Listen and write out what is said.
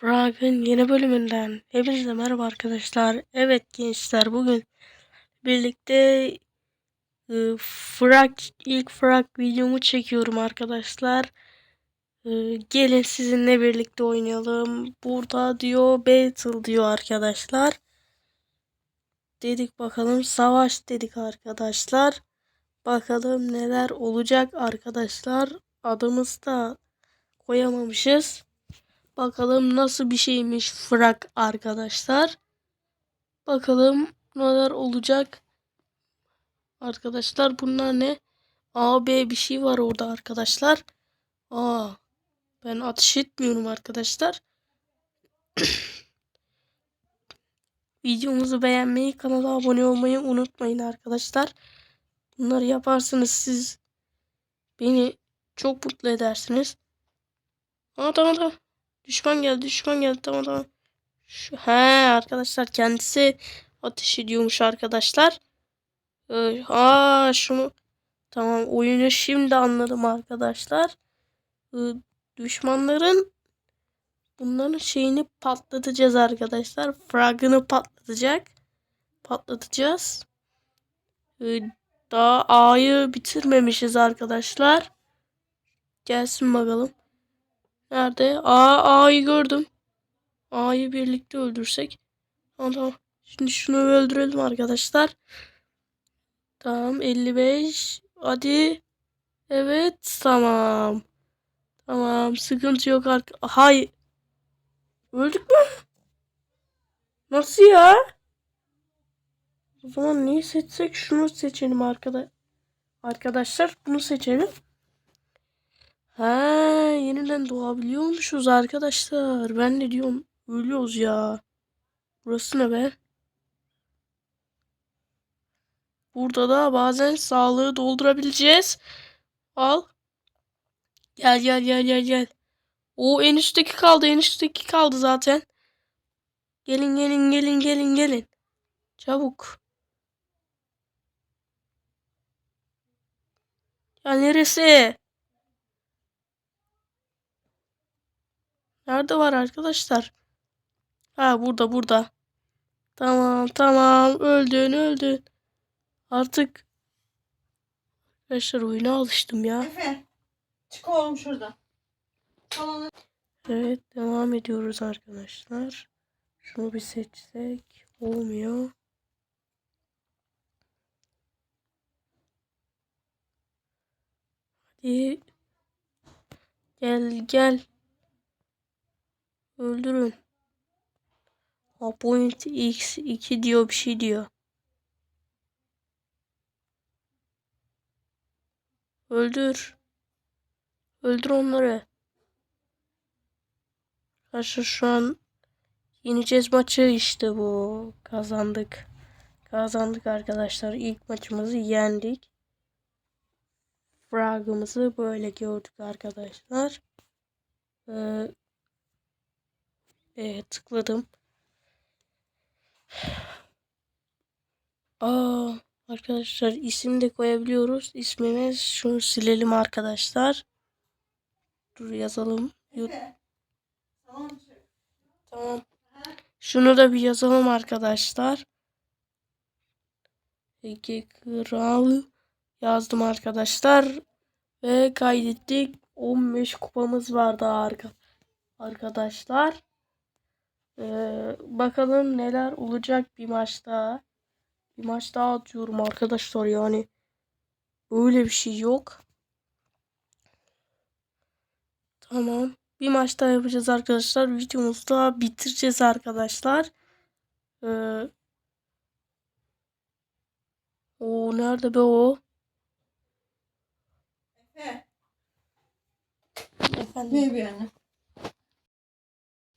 Frag'ın yeni bölümünden hepinize merhaba arkadaşlar. Evet gençler bugün birlikte e, Frag ilk Frag videomu çekiyorum arkadaşlar. E, gelin sizinle birlikte oynayalım. Burada diyor Battle diyor arkadaşlar. Dedik bakalım savaş dedik arkadaşlar. Bakalım neler olacak arkadaşlar. Adımızı da koyamamışız. Bakalım nasıl bir şeymiş frak arkadaşlar. Bakalım neler olacak. Arkadaşlar bunlar ne? A, B bir şey var orada arkadaşlar. Aa, ben ateş etmiyorum arkadaşlar. Videomuzu beğenmeyi, kanala abone olmayı unutmayın arkadaşlar. Bunları yaparsanız siz beni çok mutlu edersiniz. Aa tamam tamam. Düşman geldi, düşman geldi. Tamam tamam. Şu, he arkadaşlar kendisi ateş ediyormuş arkadaşlar. Ee, aa şunu tamam oyunu şimdi anladım arkadaşlar. Ee, düşmanların bunların şeyini patlatacağız arkadaşlar. Fragını patlatacak. Patlatacağız. Ee, daha A'yı bitirmemişiz arkadaşlar. Gelsin bakalım. Nerede? Aa A'yı gördüm. A'yı birlikte öldürsek. Tamam. Şimdi şunu öldürelim arkadaşlar. Tamam 55. Hadi. Evet tamam. Tamam sıkıntı yok arka. Hay. Öldük mü? Nasıl ya? O zaman neyi seçsek şunu seçelim arkada. Arkadaşlar bunu seçelim. Ha, yeniden doğabiliyormuşuz arkadaşlar. Ben de diyorum ölüyoruz ya. Burası ne be? Burada da bazen sağlığı doldurabileceğiz. Al. Gel gel gel gel gel. O en üstteki kaldı en üstteki kaldı zaten. Gelin gelin gelin gelin gelin. Çabuk. Ya neresi? Nerede var arkadaşlar? Ha burada burada. Tamam tamam öldün öldün. Artık arkadaşlar oyuna alıştım ya. Efe. Çık oğlum şurada. Salona. Evet devam ediyoruz arkadaşlar. Şunu bir seçsek olmuyor. Hadi. Gel gel. Öldürün. Appoint X2 diyor bir şey diyor. Öldür. Öldür onları. Arkadaşlar şu an yeneceğiz maçı işte bu. Kazandık. Kazandık arkadaşlar. İlk maçımızı yendik. Frag'ımızı böyle gördük arkadaşlar. Ee, evet tıkladım. Aa, arkadaşlar isim de koyabiliyoruz. İsmimiz şunu silelim arkadaşlar. Dur yazalım. Tamam. Şunu da bir yazalım arkadaşlar. Ege Kral yazdım arkadaşlar. Ve kaydettik. 15 kupamız vardı arka arkadaşlar. Ee, bakalım neler olacak bir maçta. Bir maç daha atıyorum arkadaşlar yani. Böyle bir şey yok. Tamam. Bir maç daha yapacağız arkadaşlar. Videomuzu da bitireceğiz arkadaşlar. Ee, o nerede be o? Efe. Efendim. Ne bir yana?